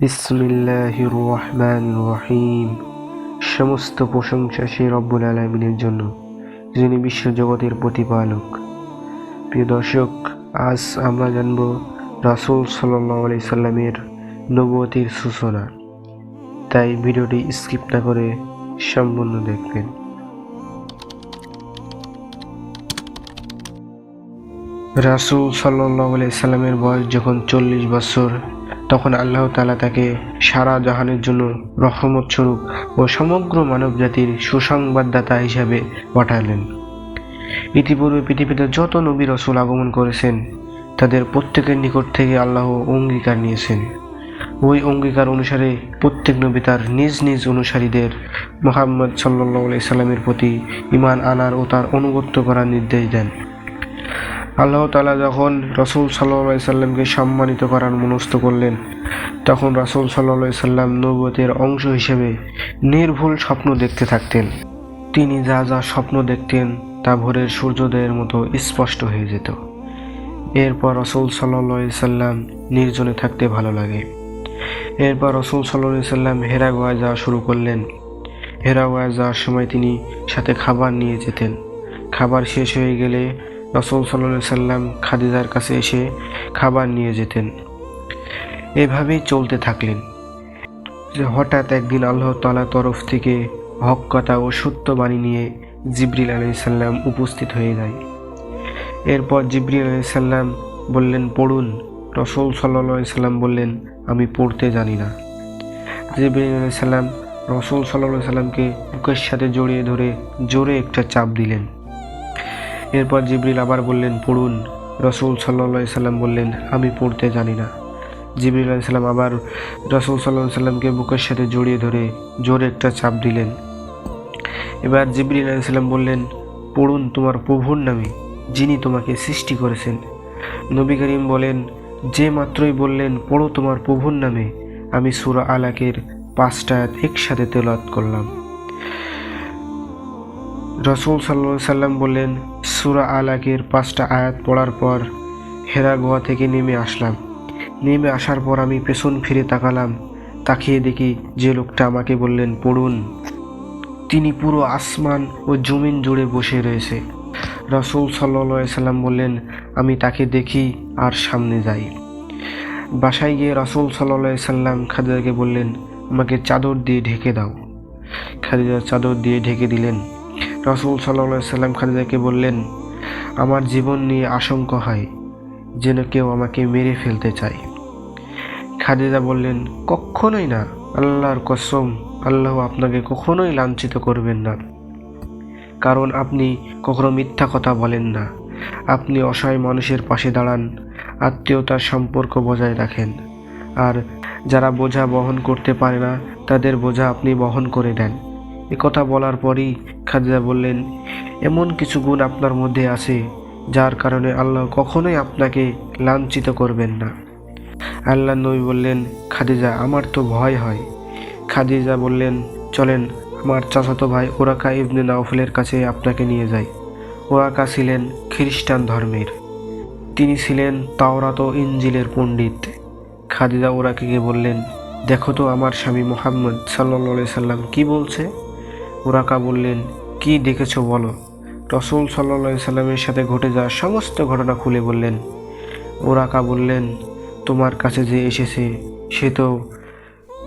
বিসমিল্লাহির রহমান রহিম সমস্ত প্রশংসা সেই রব্বুল আলমিনের জন্য, যিনি বিশ্বজগতের প্রতিপালক। প্রিয় দর্শক, আজ আমরা জানব রাসুল সাল্লাহ আলি সাল্লামের নবতির সূচনা। তাই ভিডিওটি স্কিপ না করে সম্পূর্ণ দেখবেন। রাসুল সাল্লাহ সাল্লামের বয়স যখন চল্লিশ বছর তখন আল্লাহ তালা তাকে সারা জাহানের জন্য রহমত স্বরূপ ও সমগ্র মানবজাতির সুসংবাদদাতা হিসাবে পাঠালেন। ইতিপূর্বে পৃথিবীতে যত নবী রসুল আগমন করেছেন, তাদের প্রত্যেকের নিকট থেকে আল্লাহ অঙ্গীকার নিয়েছেন। ওই অঙ্গীকার অনুসারে প্রত্যেক নবী তার নিজ নিজ অনুসারীদের মোহাম্মদ সাল্লাহ সাল্লামের প্রতি ইমান আনার ও তার অনুগত্য করার নির্দেশ দেন। আল্লাহ তালা যখন রসুল সাল্লা সাল্লামকে সম্মানিত করার মনস্থ করলেন, তখন রসুল সাল্লা সাল্লাম নবতের অংশ হিসেবে নির্ভুল স্বপ্ন দেখতে থাকতেন। তিনি যা যা স্বপ্ন দেখতেন, তা ভোরের সূর্যোদয়ের মতো স্পষ্ট হয়ে যেত। এরপর রসুল সাল্লা সাল্লাম নির্জনে থাকতে ভালো লাগে। এরপর রসুল সাল্লা সাল্লাম হেরাগোয়ায় যাওয়া শুরু করলেন। হেরাগোয়ায় যাওয়ার সময় তিনি সাথে খাবার নিয়ে যেতেন। খাবার শেষ হয়ে গেলে রসুল সাল্লা সাল্লাম খাদিজার কাছে এসে খাবার নিয়ে যেতেন। এভাবেই চলতে থাকলেন। যে হঠাৎ একদিন আল্লাহ তালার তরফ থেকে হক কথা ও সত্য বাণী নিয়ে জিবরিল আলাইসাল্লাম উপস্থিত হয়ে যায়। এরপর জিবরিল আলাইসাল্লাম বললেন, পড়ুন। রসুল সাল্লা সাল্লাম বললেন, আমি পড়তে জানি না। জিবরিল আলাইসাল্লাম রসুল সাল্লা সাল্লামকে বুকের সাথে জড়িয়ে ধরে জোরে একটা চাপ দিলেন। এরপর জিবরিল আবার বললেন, পড়ুন। রসুল সাল্লা সাল্লাম বললেন, আমি পড়তে জানি না। জিবরিল সাল্লাম আবার রসুল সাল্লাহ সাল্লামকে বুকের সাথে জড়িয়ে ধরে জোরে একটা চাপ দিলেন। এবার জিবরিল সাল্লাম বললেন, পড়ুন তোমার প্রভুর নামে, যিনি তোমাকে সৃষ্টি করেছেন। নবী করিম বলেন, যে মাত্রই বললেন, পড়ো তোমার প্রভুর নামে, আমি সুরা আলাকের পাঁচটা একসাথে তেলাত করলাম। রসুল সাল্লা সাল্লাম বললেন, সুরা আলাকের পাঁচটা আয়াত পড়ার পর হেরা গোয়া থেকে নেমে আসলাম। নেমে আসার পর আমি পেছন ফিরে তাকালাম, তাকিয়ে দেখি যে লোকটা আমাকে বললেন, পড়ুন। তিনি পুরো আসমান ও জমিন জুড়ে বসে রয়েছে। রসুল সাল্লা সাল্লাম বললেন, আমি তাকে দেখি আর সামনে যাই। বাসায় গিয়ে রসুল সাল্লা সাল্লাম খাদিজাকে বললেন, আমাকে চাদর দিয়ে ঢেকে দাও। খাদিজা চাদর দিয়ে ঢেকে দিলেন। রসুল সাল্লা সাল্লাম খাদিজাকে বললেন, আমার জীবন নিয়ে আশঙ্কা হয় যেন কেউ আমাকে মেরে ফেলতে চায়। খাদিজা বললেন, কখনোই না, আল্লাহর কসম, আল্লাহ আপনাকে কখনোই লাঞ্ছিত করবেন না। কারণ আপনি কখনো মিথ্যা কথা বলেন না। আপনি অসহায় মানুষের পাশে দাঁড়ান, আত্মীয়তার সম্পর্ক বজায় রাখেন। আর যারা বোঝা বহন করতে পারে না, তাদের বোঝা আপনি বহন করে দেন। কথা বলার পরই খাদিজা বললেন, এমন কিছু গুণ আপনার মধ্যে আছে, যার কারণে আল্লাহ কখনোই আপনাকে লাঞ্ছিত করবেন না। আল্লাহ নবী বললেন, খাদিজা, আমার তো ভয় হয়। খাদিজা বললেন, চলেন, আমার চাচাতো ভাই ওরাকা ইবনে নাওফলের কাছে আপনাকে নিয়ে যাই। ওরাকা ছিলেন খ্রিস্টান ধর্মের। তিনি ছিলেন তাওরাত ইঞ্জিলের পণ্ডিত। খাদিজা ওরাকিকে বললেন, দেখো তো আমার স্বামী মোহাম্মদ সাল্লা সাল্লাম কি বলছে? ওরাকা বললেন, কি দেখেছ বলো? রসুল সাল্লা সাল্লামের সাথে ঘটে যাওয়া সমস্ত ঘটনা খুলে বললেন। ওরাকা বললেন, তোমার কাছে যে এসেছে, সে তো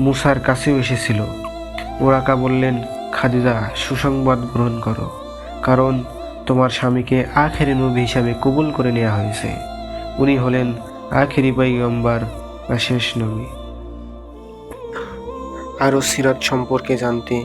মুসার কাছেও এসেছিল। ওরাকা বললেন, খাদিজা, সুসংবাদ গ্রহণ করো, কারণ তোমার স্বামীকে আখেরি নবী হিসাবে কবুল করে নেওয়া হয়েছে। উনি হলেন আখেরি পাইগম্বার বা শেষ নবী। আরও সিরাত সম্পর্কে জানতে